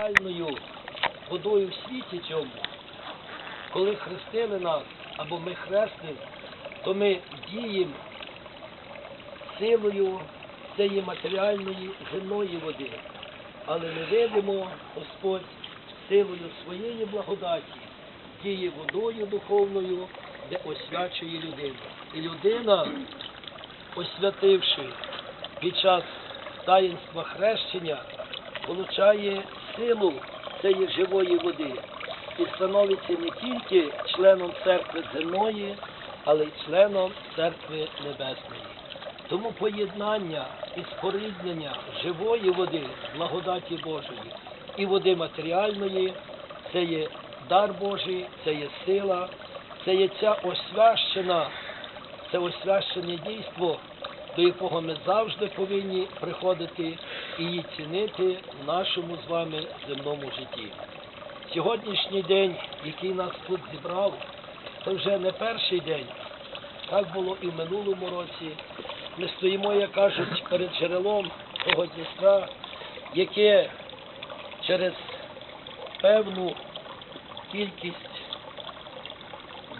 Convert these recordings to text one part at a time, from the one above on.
Реальною водою в світі цьому, коли хрестили нас, або ми хрестимо, то ми діємо силою цієї матеріальної земної води. Але ми видимо, Господь силою своєї благодаті діє водою духовною, де освячує людину. І людина, освятивши під час таїнства хрещення, получає силу цієї живої води і становиться не тільки членом церкви земної, але й членом церкви небесної. Тому поєднання і споріднення живої води, благодаті Божої і води матеріальної це є дар Божий, це є сила, це є ця освящена, це освящене дійство, до якого ми завжди повинні приходити і її цінити в нашому з вами земному житті. Сьогоднішній день, який нас тут зібрав, це вже не перший день. Так було і в минулому році. Ми стоїмо, як кажуть, перед джерелом того Дністра, яке через певну кількість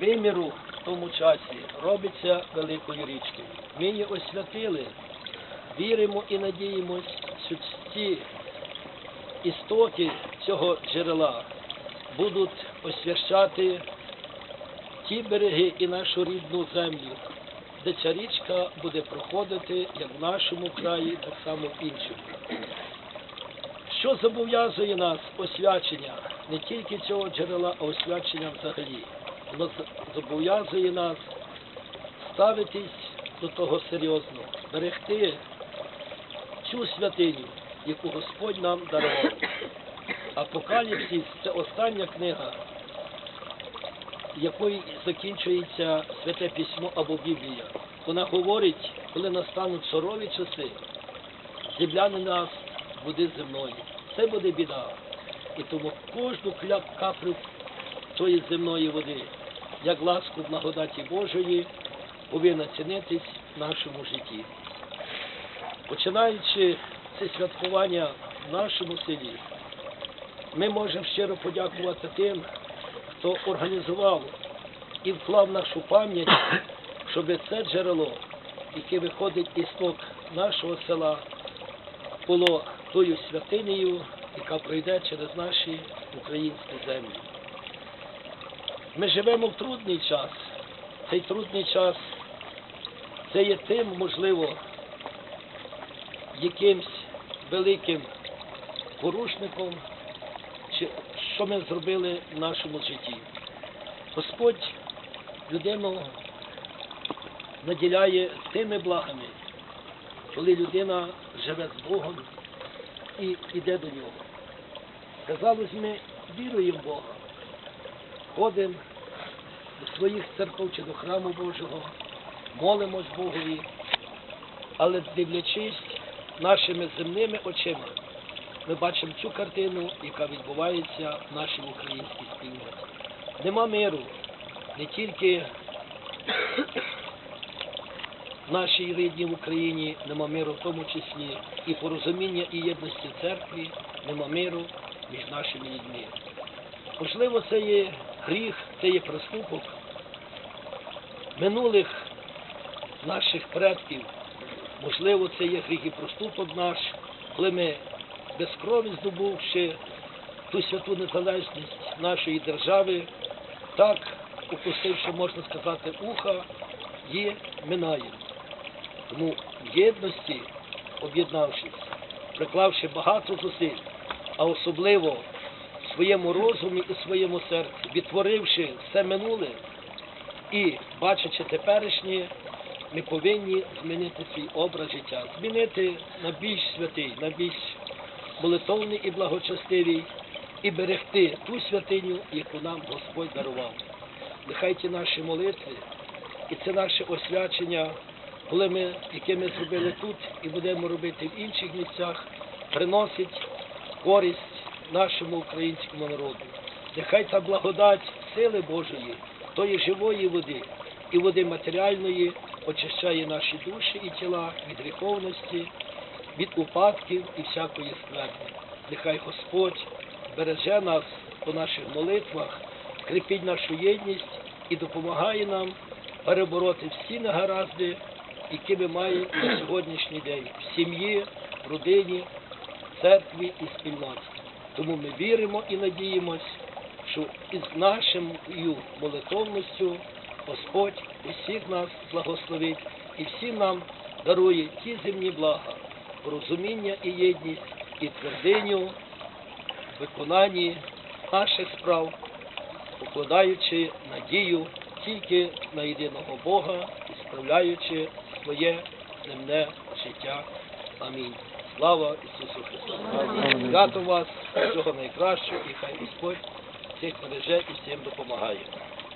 виміру тому часі робиться великою річкою. Ми її освятили, віримо і надіємось, що ці істоки цього джерела будуть освящати ті береги і нашу рідну землю, де ця річка буде проходити як в нашому краї, так само в іншому. Що зобов'язує нас освячення не тільки цього джерела, а освячення взагалі. Зобов'язує нас ставитись до того серйозно, берегти цю святиню, яку Господь нам дарував. Апокаліпсис це остання книга, якою закінчується святе письмо або Біблія. Вона говорить, коли настануть сурові часи, земля не нас води земної. Це буде біда. І тому кожну кля- каплю тої земної води, як ласку благодаті Божої, повинна цінитись в нашому житті. Починаючи це святкування в нашому селі, ми можемо щиро подякувати тим, хто організував і вклав нашу пам'ять, щоб це джерело, яке виходить із ток нашого села, було тою святинею, яка пройде через наші українські землі. Ми живемо в трудний час. Цей трудний час це є тим, можливо, якимсь великим порушником, що ми зробили в нашому житті. Господь людину наділяє тими благами, коли людина живе з Богом і йде до нього. Казалось, ми віруємо в Бога, ходимо до своїх церков чи до храму Божого, молимось Богові, але дивлячись нашими земними очима, ми бачимо цю картину, яка відбувається в нашій українській спільноті. Нема миру не тільки в нашій рідній Україні, нема миру в тому числі і порозуміння і єдності церкві, нема миру між нашими людьми. Можливо, це є гріх, це є проступок минулих наших предків. Можливо, це є гріх і проступок наш, коли ми без крові здобувши ту святу незалежність нашої держави, так, упустивши, можна сказати, уха, її минаємо. Тому в єдності, об'єднавшись, приклавши багато зусиль, а особливо своєму розумі і своєму серці, відтворивши все минуле і бачачи теперішнє, ми повинні змінити свій образ життя, змінити на більш святий, на більш молитовний і благочестивий, і берегти ту святиню, яку нам Господь дарував. Нехай ті наші молитви і це наше освячення, коли ми, яке ми зробили тут і будемо робити в інших місцях, приносить користь нашому українському народу. Нехай та благодать сили Божої, тої живої води і води матеріальної очищає наші душі і тіла від гріховності, від упадків і всякої скверни. Нехай Господь береже нас у наших молитвах, кріпить нашу єдність і допомагає нам перебороти всі негаразди, які ми маємо на сьогоднішній день в сім'ї, родині, церкві і спільноті. Тому ми віримо і надіємось, що із нашою молитовністю Господь усіх нас благословить і всім нам дарує ті земні блага, порозуміння і єдність, і твердиню в виконанні наших справ, покладаючи надію тільки на єдиного Бога і справляючи своє земне життя. Амінь. Слава Ісусу Христу! Свято вас, всього найкращого, і хай Господь всіх береже і всім допомагає.